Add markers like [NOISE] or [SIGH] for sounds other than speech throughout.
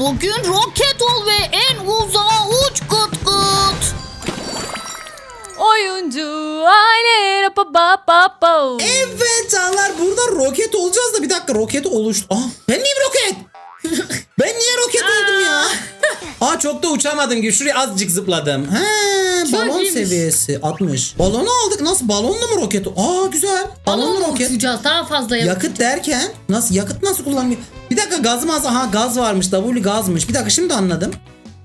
Bugün roket ol ve en uzağa uç kıt kıt. Oyuncu aile pa pa pa pa. Evet canlar burada roket olacağız da bir dakika roket oluştu. Ah ben niye roket? [LAUGHS] ben niye roket oldum ya? [LAUGHS] Aa çok da uçamadım gibi şuraya azıcık zıpladım. He balon iyiymiş. seviyesi 60. Balonu aldık nasıl balonla mı roket? Aa güzel. Balonla Balonla roket. uçacağız daha fazla yakıt. Yakıt derken nasıl yakıt nasıl kullanılıyor? Bir dakika gazım az aha gaz varmış W gazmış. Bir dakika şimdi anladım.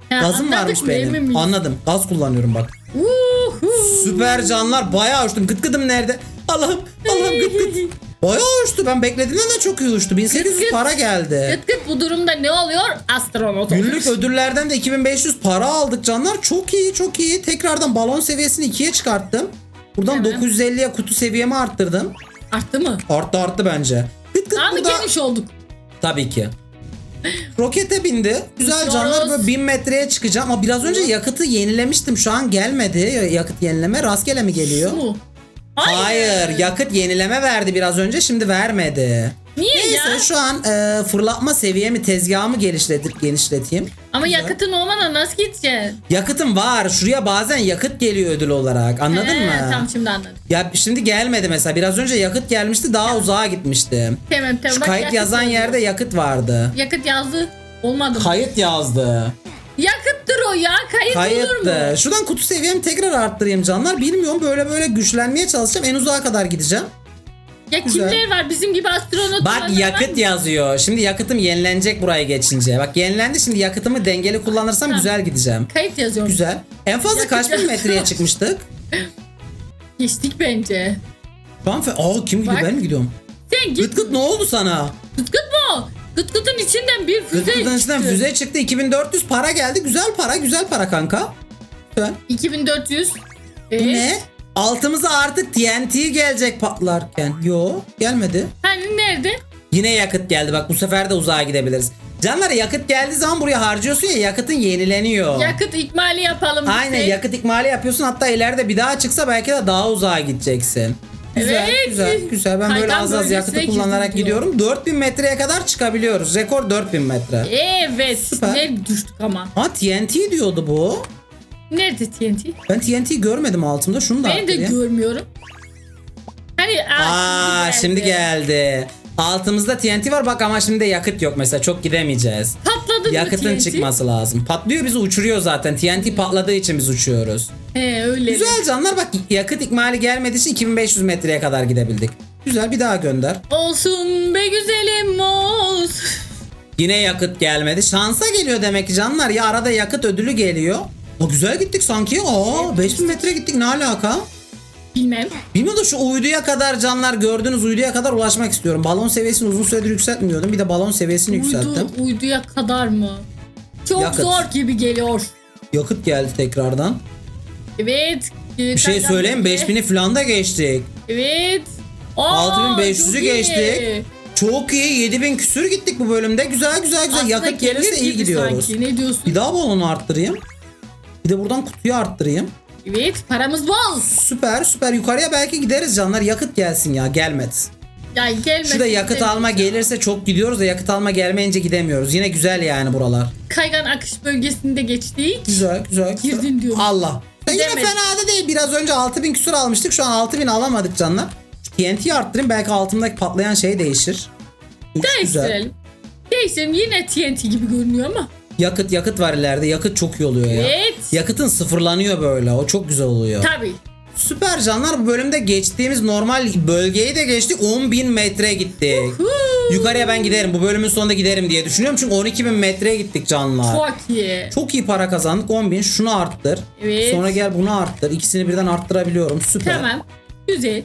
Ha, Gazım anladık varmış mı, emin benim. miyiz? Anladım. Gaz kullanıyorum bak. Uhu. Süper canlar bayağı uçtum. Gıt gıdım nerede? Allah'ım Allah'ım gıt gıt. Bayağı uçtu. Ben beklediğimden de çok iyi uçtu. 1800 Gıt gıt. para geldi. Gıt gıt bu durumda ne oluyor? Astronot Günlük ödüllerden de 2500 para aldık canlar. Çok iyi çok iyi. Tekrardan balon seviyesini 2'ye çıkarttım. Buradan Evet. 950'ye kutu seviyemi arttırdım. Arttı mı? Arttı arttı bence. Gıt gıt Daha mı burada. geniş olduk? Tabii ki. Rokete bindi. Güzel canlar böyle 1000 metreye çıkacağım. Ama biraz önce yakıtı yenilemiştim. Şu an gelmedi. Yakıt yenileme rastgele mi geliyor? Mu? Hayır. yakıt yenileme verdi biraz önce şimdi vermedi. Niye Neyse ya? şu an e, fırlatma seviyemi tezgahımı genişletip genişleteyim. Ama yakıtın olmadan nasıl gideceksin? Yakıtım var. Şuraya bazen yakıt geliyor ödül olarak. Anladın He, mı? Tamam şimdi anladım. Ya şimdi gelmedi mesela. Biraz önce yakıt gelmişti. Daha uzağa gitmiştim. Tamam tamam. Şu Bak, kayıt yakıt yazan yazıyor. yerde yakıt vardı. Yakıt yazdı. Olmadı mı? Kayıt yazdı. Yakıttır o ya. Kayıt olur mu? Kayıttı. Şuradan kutu seviyemi tekrar arttırayım canlar. Bilmiyorum böyle böyle güçlenmeye çalışacağım. En uzağa kadar gideceğim. Ya Güzel. kimler var? Bizim gibi astronot Bak olanlar var yakıt mı? yazıyor. Şimdi yakıtım yenilenecek buraya geçince. Bak yenilendi şimdi yakıtımı dengeli kullanırsam Tamam. güzel gideceğim. Kayıt yazıyor. Güzel. En fazla Yakıt kaç bin yazıyor. metreye [LAUGHS] çıkmıştık? Geçtik bence. Şu an fe- Aa kim gidiyor Bak. ben mi gidiyorum? Sen git. Gıt gıt ne oldu sana? Gıt gıt mu? Gıt gıtın içinden bir füze Gıt gıtın içinden çıktı. füze çıktı. 2400 para geldi. Güzel para güzel para kanka. Güzel. 2400. Bu Evet. ne? Altımıza artık TNT gelecek patlarken. Yo gelmedi. Hani nerede? Yine yakıt geldi bak bu sefer de uzağa gidebiliriz. Canlar yakıt geldiği zaman buraya harcıyorsun ya yakıtın yenileniyor. Yakıt ikmali yapalım. Aynen bize. yakıt ikmali yapıyorsun hatta ileride bir daha çıksa belki de daha uzağa gideceksin. Güzel Evet. güzel güzel ben böyle az az yakıtı kullanarak gidiyorum. 4000 metreye kadar çıkabiliyoruz. Rekor 4000 metre. Evet. Süper. Ne düştük ama. Ha TNT diyordu bu. Nerede TNT? Ben TNT görmedim altımda şunu da Ben de arttırayım. görmüyorum. Hani Aa şimdi geldi. Altımızda TNT var bak ama şimdi yakıt yok mesela çok gidemeyeceğiz. Patladı mı Yakıtın TNT? çıkması lazım. Patlıyor bizi uçuruyor zaten. TNT patladığı için biz uçuyoruz. He öyle. Güzel canlar bak yakıt ikmali gelmediği için 2500 metreye kadar gidebildik. Güzel bir daha gönder. Olsun be güzelim olsun. Yine yakıt gelmedi. Şansa geliyor demek ki canlar. Ya arada yakıt ödülü geliyor. O güzel gittik sanki. Aa 5000 metre gittik ne alaka? Bilmem. Bilmiyorum da şu uyduya kadar canlar gördüğünüz uyduya kadar ulaşmak istiyorum. Balon seviyesini uzun süredir yükseltmiyordum. Bir de balon seviyesini yükselttim. Uydu, uyduya kadar mı? Çok Yakıt. zor gibi geliyor. Yakıt geldi tekrardan. Evet. Bir şey söyleyeyim mi? 5000'i falan da geçtik. Evet. Aa, 6500'ü çok iyi. geçtik. Çok iyi 7000 küsür gittik bu bölümde. Güzel güzel güzel. Aslında Yakıt gelir gelirse iyi gidiyoruz. Sanki. Ne diyorsun? Bir daha balonu arttırayım. Bir de buradan kutuyu arttırayım. Evet paramız bol. Süper süper yukarıya belki gideriz canlar. Yakıt gelsin ya gelmedi. Ya gelmesin. Şurada yakıt alma ya. gelirse çok gidiyoruz da yakıt alma gelmeyince gidemiyoruz. Yine güzel yani buralar. Kaygan akış bölgesinde geçtik. Güzel güzel. güzel. Girdin diyorum. Allah. Ya yine fena da değil. Biraz önce 6000 küsur almıştık. Şu an 6000 alamadık canlar. TNT'yi arttırayım. Belki altımdaki patlayan şey değişir. Değiştirelim. Değiştirelim. Yine TNT gibi görünüyor ama. Yakıt yakıt var ileride. Yakıt çok iyi oluyor ya. Evet. Yakıtın sıfırlanıyor böyle. O çok güzel oluyor. Tabii. Süper canlar bu bölümde geçtiğimiz normal bölgeyi de geçtik 10.000 metre gittik. Yukarıya ben giderim bu bölümün sonunda giderim diye düşünüyorum çünkü 12.000 metreye gittik canlar. Çok. Çok iyi. iyi para kazandık 10.000 şunu arttır. Evet. Sonra gel bunu arttır İkisini birden arttırabiliyorum süper. Tamam. Güzel.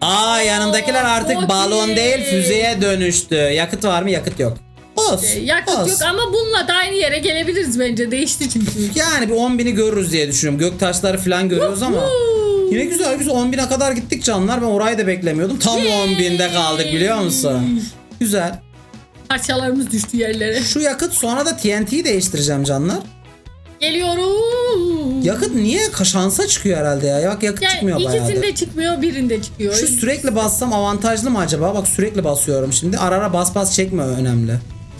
Aa yanındakiler Oo, artık çok balon iyi. değil füzeye dönüştü. Yakıt var mı yakıt yok. Olsun. Ee, Yakıt olsun. yok ama bununla da aynı yere gelebiliriz bence. Değişti çünkü. [LAUGHS] Yani bir 10.000'i görürüz diye düşünüyorum. Gök taşları falan görüyoruz ama. Yine güzel güzel 10.000'e kadar gittik canlar. Ben orayı da beklemiyordum. Tam 10.000'de kaldık biliyor musun? Güzel. Parçalarımız düştü yerlere. Şu yakıt sonra da TNT'yi değiştireceğim canlar. Geliyorum. Yakıt niye şansa çıkıyor herhalde ya? Bak yakıt Yani çıkmıyor bayağı. ikisinde çıkmıyor, birinde çıkıyor. Şu sürekli bassam avantajlı mı acaba? Bak sürekli basıyorum şimdi. Ara ara bas bas çekme önemli.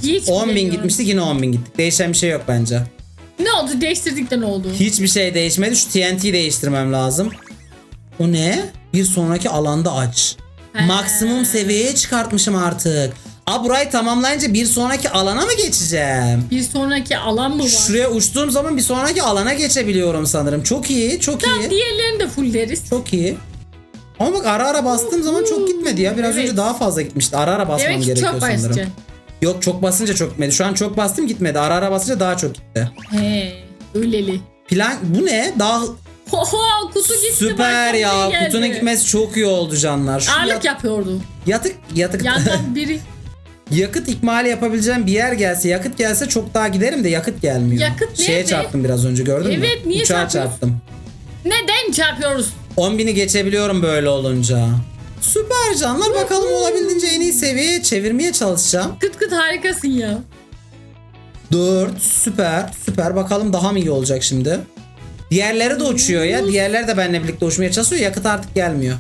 Hiç 10 bin bilemiyorum. gitmiştik yine 10 bin gittik. Değişen bir şey yok bence. Ne oldu? Değiştirdik de ne oldu? Hiçbir şey değişmedi. Şu TNT'yi değiştirmem lazım. O ne? Bir sonraki alanda aç. He. Maksimum seviyeye çıkartmışım artık. Aa burayı tamamlayınca bir sonraki alana mı geçeceğim? Bir sonraki alan mı var? Şuraya uçtuğum zaman bir sonraki alana geçebiliyorum sanırım. Çok iyi, çok iyi. Diğerlerini de fulleriz. Çok iyi. Ama bak ara ara bastığım zaman çok gitmedi ya. Biraz Evet. önce daha fazla gitmişti. Ara ara basmam Demek ki gerekiyor çok sanırım. basıcı. Yok çok basınca çok gitmedi. Şu an çok bastım gitmedi. Ara ara basınca daha çok gitti. He, öyleli. Plan bu ne? Daha Oho kutu gitti. süper bak, ya. geldi. Kutunun gitmesi çok iyi oldu canlar. Şu Ağırlık yat- yapıyordu. yatık yatık Yandan [LAUGHS] biri yakıt ikmali yapabileceğim bir yer gelse, yakıt gelse çok daha giderim de yakıt gelmiyor. Yakıt Şeye nerede? çarptım biraz önce gördün mü? Evet, niye Uçağa çarptım. neden çarpıyoruz? 10 bini geçebiliyorum böyle olunca. Süper canlar bakalım olabildiğince en iyi seviyeye çevirmeye çalışacağım. Kıt kıt harikasın ya. 4 süper süper bakalım daha mı iyi olacak şimdi. Diğerleri de uçuyor ya. Diğerleri de benimle birlikte uçmaya çalışıyor. Yakıt artık gelmiyor.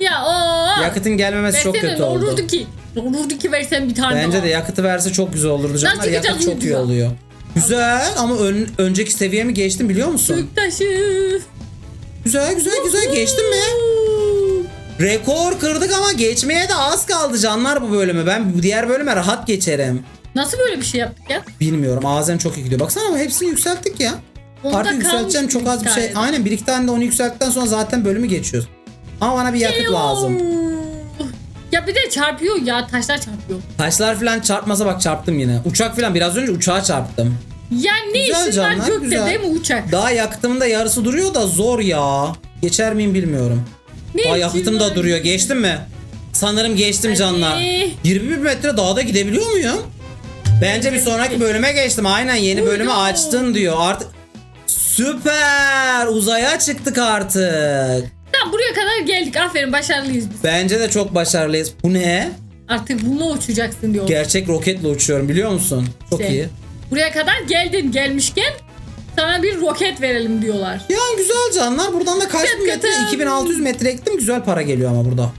Ya o. Yakıtın gelmemesi çok kötü ne oldu. olurdu ki? Olurdu ki versen bir tane Bence daha. de yakıtı verse çok güzel olurdu canlar. çıkacağız Yakıt çok iyi oluyor. Güzel ama ön- önceki seviyemi geçtim biliyor musun? Göktaşı. Güzel güzel güzel geçtim mi? Rekor kırdık ama geçmeye de az kaldı canlar bu bölümü. Ben bu diğer bölüme rahat geçerim. Nasıl böyle bir şey yaptık ya? Bilmiyorum ağzım çok iyi gidiyor. Baksana ama hepsini yükselttik ya. Onda Artık yükselteceğim çok az bir şey. hikayede. Aynen bir iki tane de onu yükselttikten sonra zaten bölümü geçiyoruz. Ama bana bir yakıt lazım. Ya bir de çarpıyor ya taşlar çarpıyor. Taşlar falan çarpmasa bak çarptım yine. Uçak falan biraz önce uçağa çarptım. Ya ne Güzel işin var gökte güzel. değil mi uçak? Daha yakıtımın da yarısı duruyor da zor ya. Geçer miyim bilmiyorum. Ne Daha işin yakıtım da duruyor. Geçtim mi? Sanırım geçtim canlar. 21 metre dağda gidebiliyor muyum? Bence bir sonraki bölüme geçtim. Aynen yeni bölümü açtın diyor. Artık süper uzaya çıktık artık. Tamam buraya kadar geldik aferin başarılıyız biz. Bence de çok başarılıyız. Bu ne? Artık bununla uçacaksın diyor. Gerçek roketle uçuyorum biliyor musun? Çok İşte. iyi. Buraya kadar geldin gelmişken sana bir roket verelim diyorlar. Ya güzel canlar. Buradan da kaç bin metre? Hakikaten. 2600 metre ektim. Güzel para geliyor ama burada.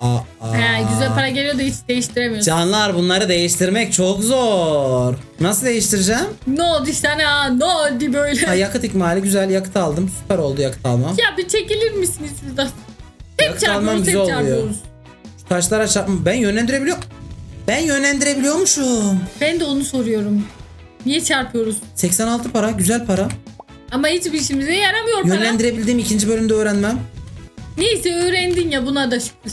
Aa, aa. He, güzel para geliyor da hiç değiştiremiyorsun. Canlar bunları değiştirmek çok zor. Nasıl değiştireceğim? Ne oldu sana ne oldu böyle? Ha, yakıt ikmali güzel yakıt aldım. Süper oldu yakıt almam. Ya bir çekilir misiniz şuradan? Hep çarpıyoruz hep çarpıyoruz. Şu taşlara çarpma. Ben yönlendirebiliyor. Ben yönlendirebiliyormuşum. Ben de onu soruyorum. Niye çarpıyoruz? 86 para güzel para. Ama hiçbir işimize yaramıyor para. Yönlendirebildiğim ikinci bölümde öğrenmem. Neyse öğrendin ya buna da şükür.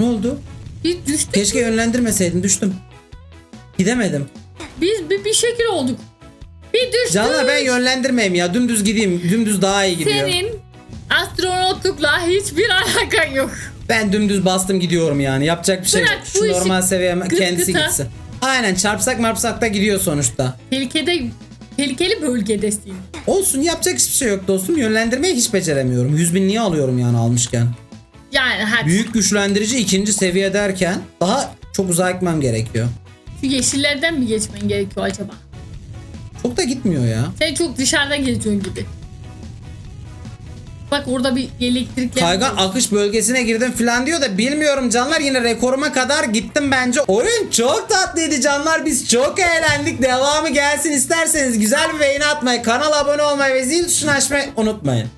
Ne oldu? Biz düştük. Keşke yönlendirmeseydim düştüm. Gidemedim. Biz bir, bir şekil olduk. Bir düştük. Canlar ben yönlendirmeyeyim ya. Dümdüz gideyim. Dümdüz daha iyi gidiyor. Senin astronotlukla hiçbir [LAUGHS] alakan yok. Ben dümdüz bastım gidiyorum yani. Yapacak bir şey Bırak yok. bu Şu işi normal seviyeme gıt kendisi gıta. gitsin. Aynen çarpsak marpsak da gidiyor sonuçta. Tehlikede tehlikeli bölgedesin. Olsun yapacak hiçbir şey yok dostum. Yönlendirmeyi hiç beceremiyorum. 100 bin niye alıyorum yani almışken? Yani hadi Büyük güçlendirici ikinci seviye derken daha çok uzağa gitmem gerekiyor. şu yeşillerden mi geçmen gerekiyor acaba? Çok da gitmiyor ya. Sen çok dışarıdan geziyorsun gibi. Bak orada bir elektrikler Kaygan akış bölgesine girdim falan diyor da bilmiyorum canlar yine rekoruma kadar gittim bence. Oyun çok tatlıydı canlar biz çok eğlendik. Devamı gelsin isterseniz güzel bir beğeni atmayı, kanala abone olmayı ve zil tuşunu açmayı unutmayın.